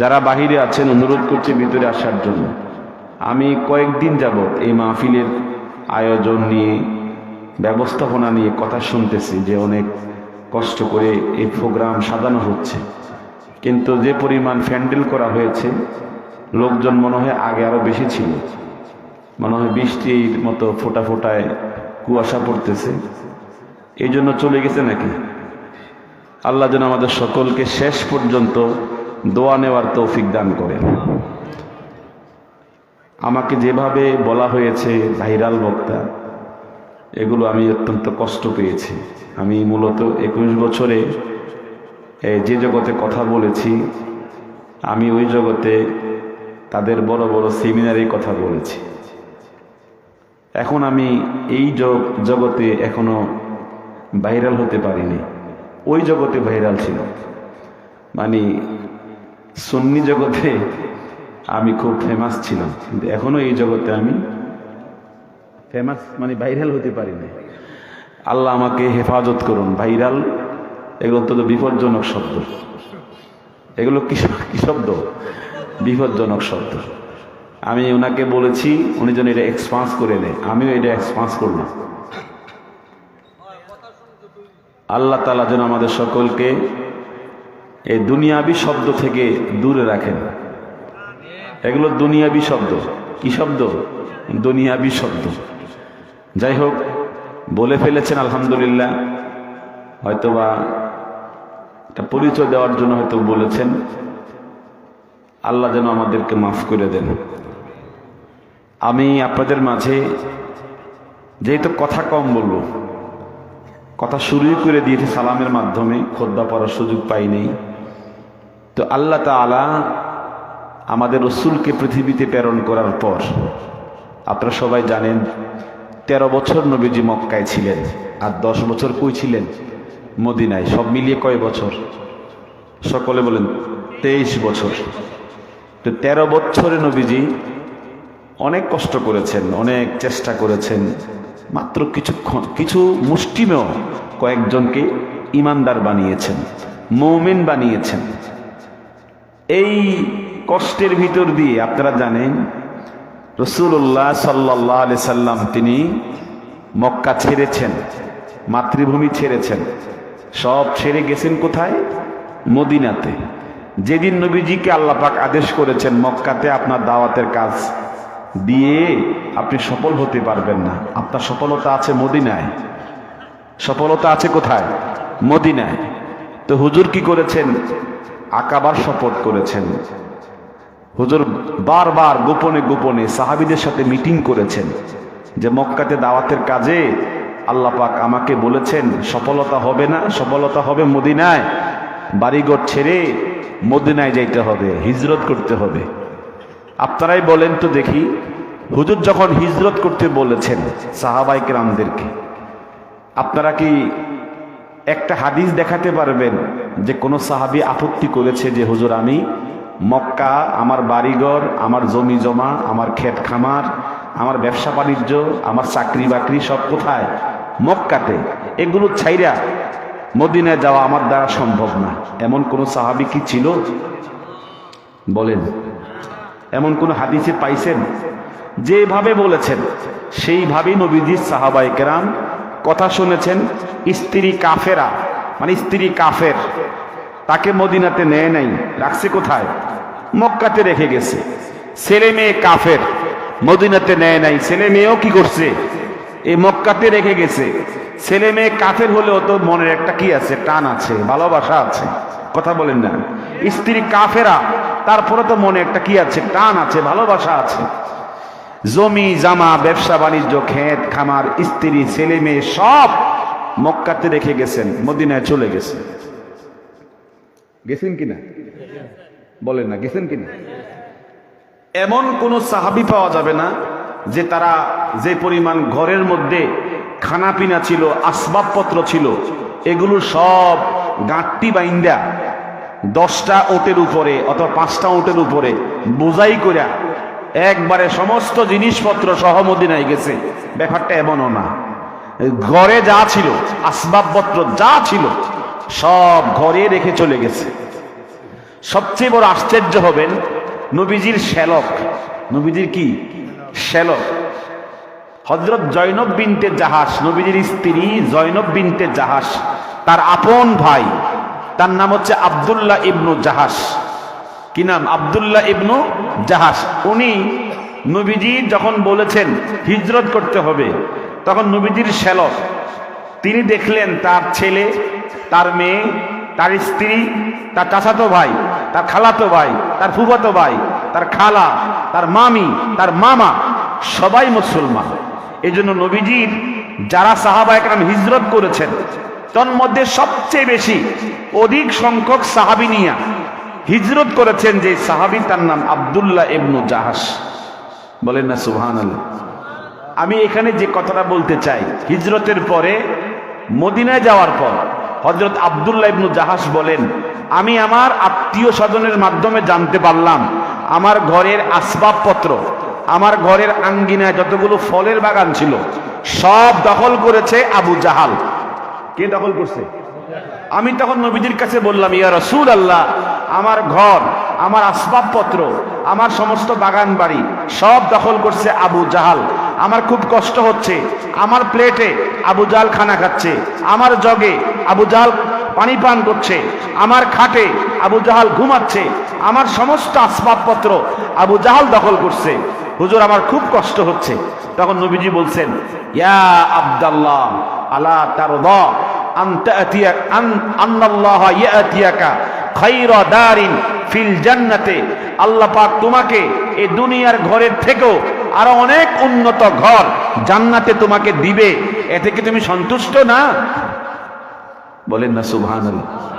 যারা বাহিরে আছেন, অনুরোধ করছে ভিতরে আসার জন্য। আমি কয়েকদিন যাবৎ এই মাহফিলের আয়োজন নিয়ে, ব্যবস্থাপনা নিয়ে কথা শুনতেছি যে অনেক কষ্ট করে এই প্রোগ্রাম সাজানো হচ্ছে। কিন্তু যে পরিমাণ ফ্যান্ডেল করা হয়েছে, লোকজন মনে হয় আগে আরও বেশি ছিল। মনে হয় বৃষ্টির মতো ফোটা ফোটায় কুয়াশা পড়তেছে। এই জন্য চলে গেছে নাকি? আল্লাহ যেন আমাদের সকলকে শেষ পর্যন্ত দোয়া নেওয়ার তৌফিক দান করেন আমাকে যেভাবে বলা হয়েছে ভাইরাল বক্তা, এগুলো আমি অত্যন্ত কষ্ট পেয়েছি। আমি মূলত একুশ বছরে যে জগতে কথা বলেছি, আমি ওই জগতে তাদের বড় বড় সেমিনারে কথা বলেছি। এখন আমি এই জগতে এখনও ভাইরাল হতে পারিনি। ওই জগতে ভাইরাল ছিল মানে সুন্নি জগতে আমি খুব ফেমাস ছিলাম। কিন্তু এখনও এই জগতে আমি ফেমাস মানে ভাইরাল হতে পারিনি আল্লাহ আমাকে হেফাজত করুন ভাইরাল এগুলো তো বিপজ্জনক শব্দ। এগুলো কি কি শব্দ? বিপজ্জনক শব্দ। আমি ওনাকে বলেছি, উনি যেন এটা এক্সপান্স করে নেয়। আমিও এটা এক্সপান্স করলাম। আল্লাহ তালা যেন আমাদের সকলকে এই দুনিয়াবি শব্দ থেকে দূরে রাখেন। এগুলো দুনিয়াবি শব্দ। কি শব্দ? দুনিয়াবি শব্দ। যাই হোক, বলে ফেলেছেন আলহামদুলিল্লাহ। হয়তোবা একটা পরিচয় দেওয়ার জন্য হয়তো বলেছেন। আল্লাহ যেন আমাদেরকে মাফ করে দেন। আমি আপনাদের মাঝে যেহেতু কথা কম বলব, কথা শুরুই করে দিয়েছি সালামের মাধ্যমে, খোদ্া পড়ার সুযোগ পাইনি তো আল্লাহ তালা আমাদের রসুলকে পৃথিবীতে প্রেরণ করার পর, আপনারা সবাই জানেন, তেরো বছর নবীজি মক্কায় ছিলেন আর দশ বছর কই ছিলেন? মদিনায়। সব মিলিয়ে কয় বছর? সকলে বলেন তেইশ বছর। তো তেরো বছরে নবীজি অনেক কষ্ট করেছেন, অনেক চেষ্টা করেছেন, মাত্র কিছুক্ষণ, কিছু মুষ্টিমেয় কয়েকজনকে ইমানদার বানিয়েছেন, মৌমেন বানিয়েছেন। এই কষ্টের ভিতর দিয়ে আপনারা জানেন রসুল্লাহ সাল্লাহ আলি সাল্লাম তিনি মক্কা ছেড়েছেন, মাতৃভূমি ছেড়েছেন। সব ছেড়ে গেছেন কোথায়? মদিনাতে। যেদিন নবীজিকে আল্লাপাক আদেশ করেছেন মক্কাতে আপনার দাওয়াতের কাজ দিয়ে আপনি সফল হতে পারবেন না। আপনার সফলতা আছে মদিনায়। সফলতা আছে কোথায়? মদিনায়। তো হুজুর কি করেছেন? আকাবার শপথ করেছেন। হুজুর বারবার গোপনে গোপনে সাহাবিদের সাথে মিটিং করেছেন যে মক্কাতে দাওয়াতের কাজে আল্লাহ পাক আমাকে বলেছেন, সফলতা হবে না, সফলতা হবে মদিনায়। বাড়িঘর ছেড়ে মদিনায় যাইতে হবে, হিজরত করতে হবে। আপনারাই বলেন তো দেখি, হুজুর যখন হিজরত করতে বলেছেন সাহাবাই রামদেরকে আপনারা কি একটা হাদিস দেখাতে পারবেন যে কোনো সাহাবি আপত্তি করেছে যে, হুজুর, আমি মক্কা, আমার বাড়িঘর, আমার জমি জমা, আমার ক্ষেত খামার, আমার ব্যবসা বাণিজ্য, আমার চাকরি বাকরি সব কোথায়? মক্কাতে। এগুলো ছাইরা মদিনায় যাওয়া আমার দ্বারা সম্ভব না। এমন কোনো সাহাবি কি ছিল? বলেন। এমন কোন হাদিসে পাইছেন? যেভাবে বলেছেন, সেইভাবেই নবীজির সাহাবাই কেরাম কথা শুনেছেন, স্ত্রী কাফেরা মানে স্ত্রী কাফের, তাকে মদিনাতে নেয় নাই, রাখছে কোথায়? মক্কাতে রেখে গেছে। ছেলে মেয়ে কাফের, মদিনাতে নেয় নাই, ছেলে মেয়েও কি করছে? এই মক্কাতে রেখে গেছে। ছেলে মেয়ে কাফের হলেও তো মনের একটা কি আছে, টান আছে, ভালোবাসা আছে, কথা বলেন না। স্ত্রী কাফেরা, তারপরে তো মনে একটা কি আছে, টান আছে, ভালোবাসা আছে। জমি জামা, ব্যবসা, বাণিজ্য, ক্ষেত, খামার, স্ত্রী, ছেলে মেয়ে সব মক্কাতে রেখে গেছেন, মদিনায় চলে গেছেন। গেছেন কিনা? বলেন না, গেছেন কিনা? এমন কোন সাহাবি পাওয়া যাবে না যে তারা যে পরিমাণ ঘরের মধ্যে খানা পিনা ছিল, আসবাবপত্র ছিল, এগুলো সব গাঁটটি বাইন্দা দশটা ওটের উপরে অথবা পাঁচটা ওটের উপরে বোঝাই করিয়া একবারে সমস্ত জিনিসপত্র সহ মদিনায় গেছে। ব্যাপারটা এমনও না। ঘরে যা ছিল, আসবাবপত্র যা ছিল, সব ঘরে রেখে চলে গেছে। সবচেয়ে বড় আশ্চর্য হবেন নবীজির শ্যালক। নবীজির কি? শ্যালক। হজরত জৈনব বিনতে জাহাস নবীজির স্ত্রী জৈনব বিনতে জাহাস তার আপন ভাই, তার নাম হচ্ছে আব্দুল্লাহ ইবনু জাহাস কি নাম? আব্দুল্লাহ ইবনু জাহাস উনি নবীজি যখন বলেছেন হিজরত করতে হবে, তখন নবীজির শ্যালক। তিনি দেখলেন তার ছেলে, তার মেয়ে, তার স্ত্রী, তার চাচাতো ভাই, তার খালাতো ভাই, তার ফুফাতো ভাই, তার খালা, তার মামি, তার মামা, সবাই মুসলমান। এই জন্য নবীজির যারা সাহাবা একরাম হিজরত করেছেন, তন্মধ্যে সবচেয়ে বেশি অধিক সংখ্যক সাহাবিনিয়া হিজরত করেছেন যে সাহাবি, তার নাম আবদুল্লাহ ইবনু জাহাস বলেন না সুহান আমি এখানে যে কথাটা বলতে চাই, হিজরতের পরে, মদিনায় যাওয়ার পর হজরত আবদুল্লাহ ইবনু জাহাস বলেন, আমি আমার আত্মীয় স্বজনের মাধ্যমে জানতে পারলাম, আমার ঘরের আসবাবপত্র, আমার ঘরের আঙ্গিনায় যতগুলো ফলের বাগান ছিল, সব দখল করেছে আবু জাহাল। কে দখল করছে? আমি তখন নবীজির কাছে বললাম, ইয়া রসুল আল্লাহ আমার ঘর, আমার আসবাবপত্র, আমার সমস্ত বাগান বাড়ি সব দখল করছে আবু জাহাল। আমার খুব কষ্ট হচ্ছে। আমার প্লেটে আবু জাহাল খানা খাচ্ছে। আমার জগে আবু জাহাল পানি পান করছে। আমার খাটে আবু জাহাল ঘুমাচ্ছে। আমার সমস্ত আসবাবপত্র আবু জাহাল দখল করছে। হুজুর, আমার খুব কষ্ট হচ্ছে। তখন নবীজি বলছেন, ইয়া আব্দাল্লাহ, আলা তার আন তাতিয়া, আন, আন্নাল্লাহ ইয়াতিয়াকা খায়রা দারিন ফিল জান্নাতে। আল্লাহ পাক তোমাকে এই দুনিয়ার ঘরের থেকেও আরও অনেক উন্নত ঘর জান্নাতে তোমাকে দিবে। এতে কি তুমি সন্তুষ্ট না? বলেন না, সুবহানাল্লাহ।